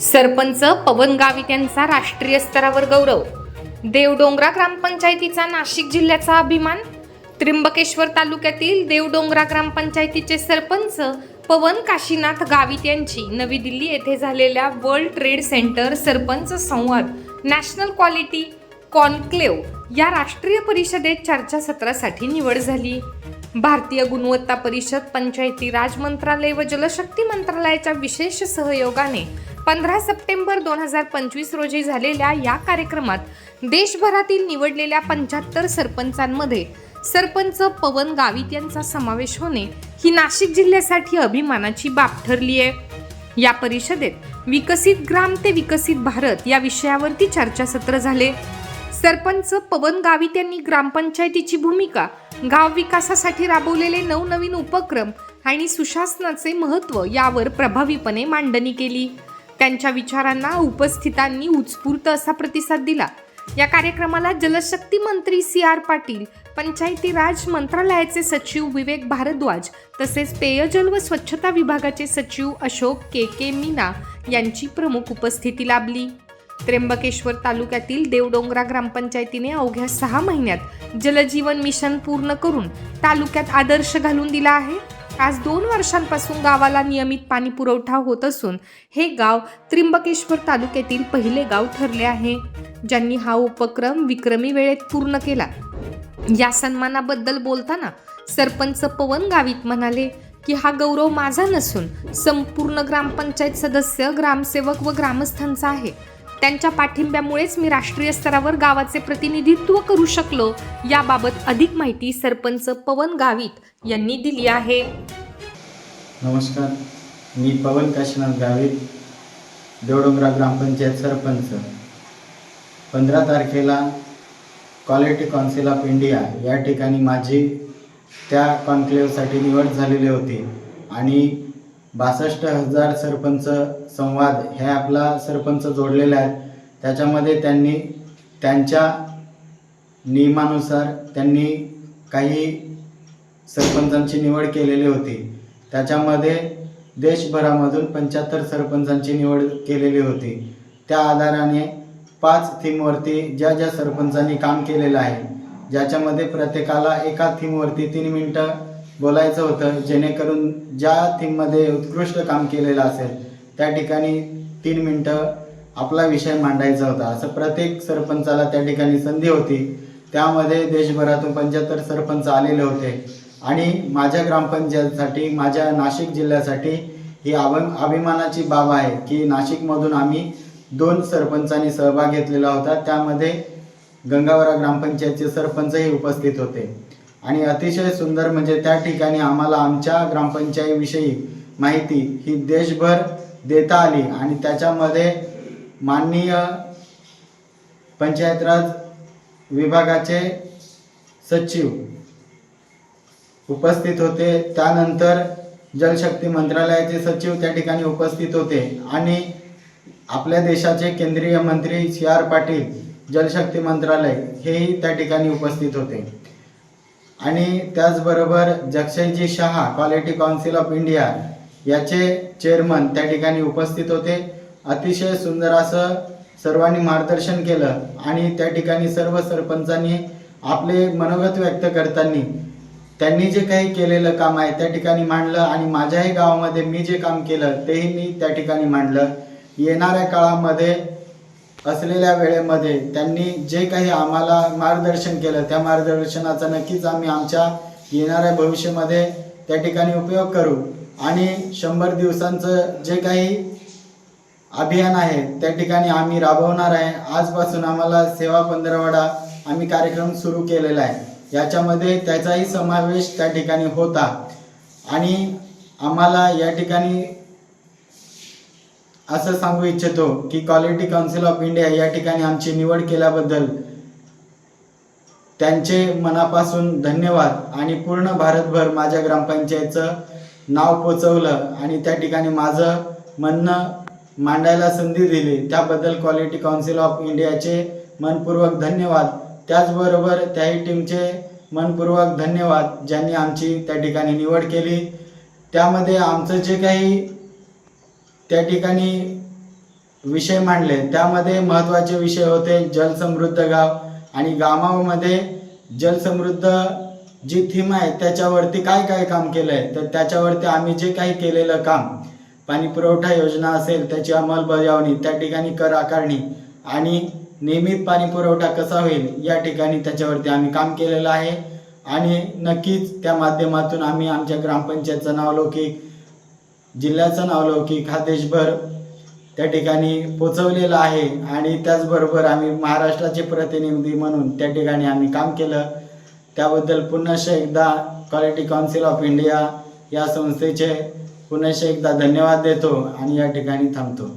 सरपंच पवन गावित यांचा राष्ट्रीय स्तरावर गौरव. देवडोंगरा ग्रामपंचायतीचा नाशिक जिल्ह्याचा अभिमान. त्र्यंबकेश्वर तालुक्यातील देवडोंगरा ग्रामपंचायतीचे सरपंच पवन काशीनाथ गावित यांची नवी दिल्ली येथे झालेल्या वर्ल्ड ट्रेड सेंटर सरपंच संवाद नॅशनल क्वालिटी कॉन्क्लेव या राष्ट्रीय परिषदेत चर्चासत्रासाठी निवड झाली. भारतीय गुणवत्ता परिषद पंचायती राज मंत्रालय व जलशक्ती मंत्रालयाच्या विशेष सहयोगाने पंधरा सप्टेंबर दोन हजार पंचवीस रोजी झालेल्या या कार्यक्रमात देशभरातील निवडलेल्या पंच्याहत्तर सरपंचांमध्ये सरपंच पवन गावित यांचा समावेश होणे ही नाशिक जिल्ह्यासाठी अभिमानाची बाब ठरली आहे. या परिषदेत विकसित ग्राम ते विकसित भारत या विषयावरती चर्चासत्र झाले. सरपंच पवन गावित यांनी ग्रामपंचायतीची भूमिका गाव विकासासाठी राबवलेले नवनवीन उपक्रम आणि सुशासनाचे महत्त्व यावर प्रभावीपणे मांडणी केली. त्यांच्या विचारांना उपस्थितांनी उत्स्फूर्त असा प्रतिसाद दिला. या कार्यक्रमाला जलशक्ती मंत्री सी आर पाटील पंचायती राज मंत्रालयाचे सचिव विवेक भारद्वाज तसेच पेयजल व स्वच्छता विभागाचे सचिव अशोक के के मीना यांची प्रमुख उपस्थिती लाभली. त्र्यंबकेश्वर तालुक्यातील देवडोंगरा ग्रामपंचायतीने अवघ्या सहा महिन्यात जलजीवन मिशन पूर्ण करून तालुक्यात आदर्श घालून दिला आहे. आज दोन वर्षांपासून गावाला नियमित पाणी पुरवठा होत असून हे गाव त्र्यंबकेश्वर तालुक्यातील पहिले गाव ठरले आहे. ज्यांनी हा उपक्रम विक्रमी वेळेत पूर्ण केला. या सन्मानाबद्दल बोलताना सरपंच पवन गावित म्हणाले की हा गौरव माझा नसून संपूर्ण ग्रामपंचायत सदस्य ग्रामसेवक व ग्रामस्थांचा आहे. त्यांच्या पाठिंब्यामुळेच मी राष्ट्रीय स्तरावर गावाचे प्रतिनिधित्व करू शकलो. याबाबत अधिक माहिती सरपंच पवन गावित यांनी दिली आहे. नमस्कार. मी पवन काशीनाथ गावित देवडोंगरा ग्रामपंचायत सरपंच. पंधरा तारखेला क्वालिटी कौन्सिल ऑफ इंडिया या ठिकाणी माझी त्या कॉन्क्लेव्हसाठी निवड झालेली होती आणि बासष्ट हजार सरपंच संवाद हे आपला सरपंच जोडलेले आहेत त्याच्यामध्ये त्यांनी त्यांच्या नियमानुसार त्यांनी काही सरपंचांची निवड केलेली होती. त्याच्यामध्ये देशभरामधून पंच्याहत्तर सरपंचांची निवड केलेली होती. त्या आधाराने पाच थीमवरती ज्या ज्या सरपंचांनी काम केलेलं आहे ज्याच्यामध्ये प्रत्येकाला एका थीमवरती तीन मिनटं बोलायचं होतं जेणेकरून ज्या थीममध्ये उत्कृष्ट काम केलेलं असेल त्या ठिकाणी तीन मिनटं आपला विषय मांडायचा होता. असं प्रत्येक सरपंचाला त्या ठिकाणी संधी होती. त्यामध्ये देशभरातून पंच्याहत्तर सरपंच आलेले होते. आणि माझ्या ग्रामपंचायतसाठी माझ्या नाशिक जिल्ह्यासाठी ही आभ अभिमानाची बाब आहे की नाशिकमधून आम्ही दोन सरपंचांनी सहभाग घेतलेला होता. त्यामध्ये गंगावरा ग्रामपंचायतचे सरपंचही उपस्थित होते. आणि अतिशय सुंदर म्हणजे त्या ठिकाणी आम्हाला आमच्या ग्रामपंचायतीविषयी माहिती ही देशभर देता आली. आणि त्याच्यामध्ये माननीय पंचायत राज विभागाचे सचिव उपस्थित होते. त्यानंतर जलशक्ती मंत्रालयाचे सचिव त्या ठिकाणी उपस्थित होते. आणि आपल्या देशाचे केंद्रीय मंत्री सी आर पाटील जलशक्ती मंत्रालय हेही त्या ठिकाणी उपस्थित होते. आणि त्याचबरोबर जगशयजी Shah quality council of India याचे चेअरमन त्या ठिकाणी उपस्थित होते. अतिशय सुंदर असं सर्वांनी मार्गदर्शन केलं आणि त्या ठिकाणी सर्व सरपंचांनी आपले मनोगत व्यक्त करताना त्यांनी जे काही केलेलं काम आहे त्या ठिकाणी मांडलं आणि माझ्याही गावामध्ये मी जे काम केलं तेही मी त्या ठिकाणी मांडलं. येणाऱ्या काळामध्ये असलेल्या वेळेमध्ये त्यांनी जे काही आम्हाला मार्गदर्शन केलं त्या मार्गदर्शनाचा नक्कीच आम्ही आमच्या येणाऱ्या भविष्यामध्ये त्या ठिकाणी उपयोग करू. आणि शंभर दिवसांचं जे काही अभियान आहे त्या ठिकाणी आम्ही राबवणार आहे. आजपासून आम्हाला सेवा पंधरवडा आम्ही कार्यक्रम सुरू केलेला आहे. याच्यामध्ये त्याचाही समावेश त्या ठिकाणी होता. आणि आम्हाला या ठिकाणी असं सांगू इच्छितो की क्वालिटी काउन्सिल ऑफ इंडिया या ठिकाणी आमची निवड केल्याबद्दल त्यांचे मनापासून धन्यवाद आणि पूर्ण भारतभर माझ्या ग्रामपंचायतचं नाव पोचवलं आणि त्या ठिकाणी माझं म्हणणं मांडायला संधी दिली. त्याबद्दल क्वालिटी काउन्सिल ऑफ इंडियाचे मनपूर्वक धन्यवाद. त्याचबरोबर त्याही टीमचे मनपूर्वक धन्यवाद ज्यांनी आमची त्या ठिकाणी निवड केली. त्यामध्ये आमचं जे काही त्या ठिकाणी विषय मांडले. त्यामध्ये महत्त्वाचे विषय होते जलसमृद्ध गाव आणि गावामध्ये जलसमृद्ध जी थीम आहे त्याच्यावरती काय काय काम केलं आहे तर त्याच्यावरती आम्ही जे काही केलेलं काम पाणी पुरवठा योजना असेल त्याची अंमलबजावणी त्या ठिकाणी कर आकारणी आणि नियमित पाणी पुरवठा कसा होईल या ठिकाणी त्याच्यावरती आम्ही काम केलेलं आहे. आणि नक्कीच त्या माध्यमातून आम्ही आमच्या ग्रामपंचायतचं नावलौकिक जिल्ह्याचं नावलौकिक हा देशभर त्या ठिकाणी पोचवलेलं आहे आणि त्याचबरोबर आम्ही महाराष्ट्राचे प्रतिनिधी म्हणून त्या ठिकाणी आम्ही काम केलं. त्याबद्दल पुनश्च एकदा क्वालिटी काउन्सिल ऑफ इंडिया या संस्थेचे पुनश्च एकदा धन्यवाद देतो आणि या ठिकाणी थांबतो.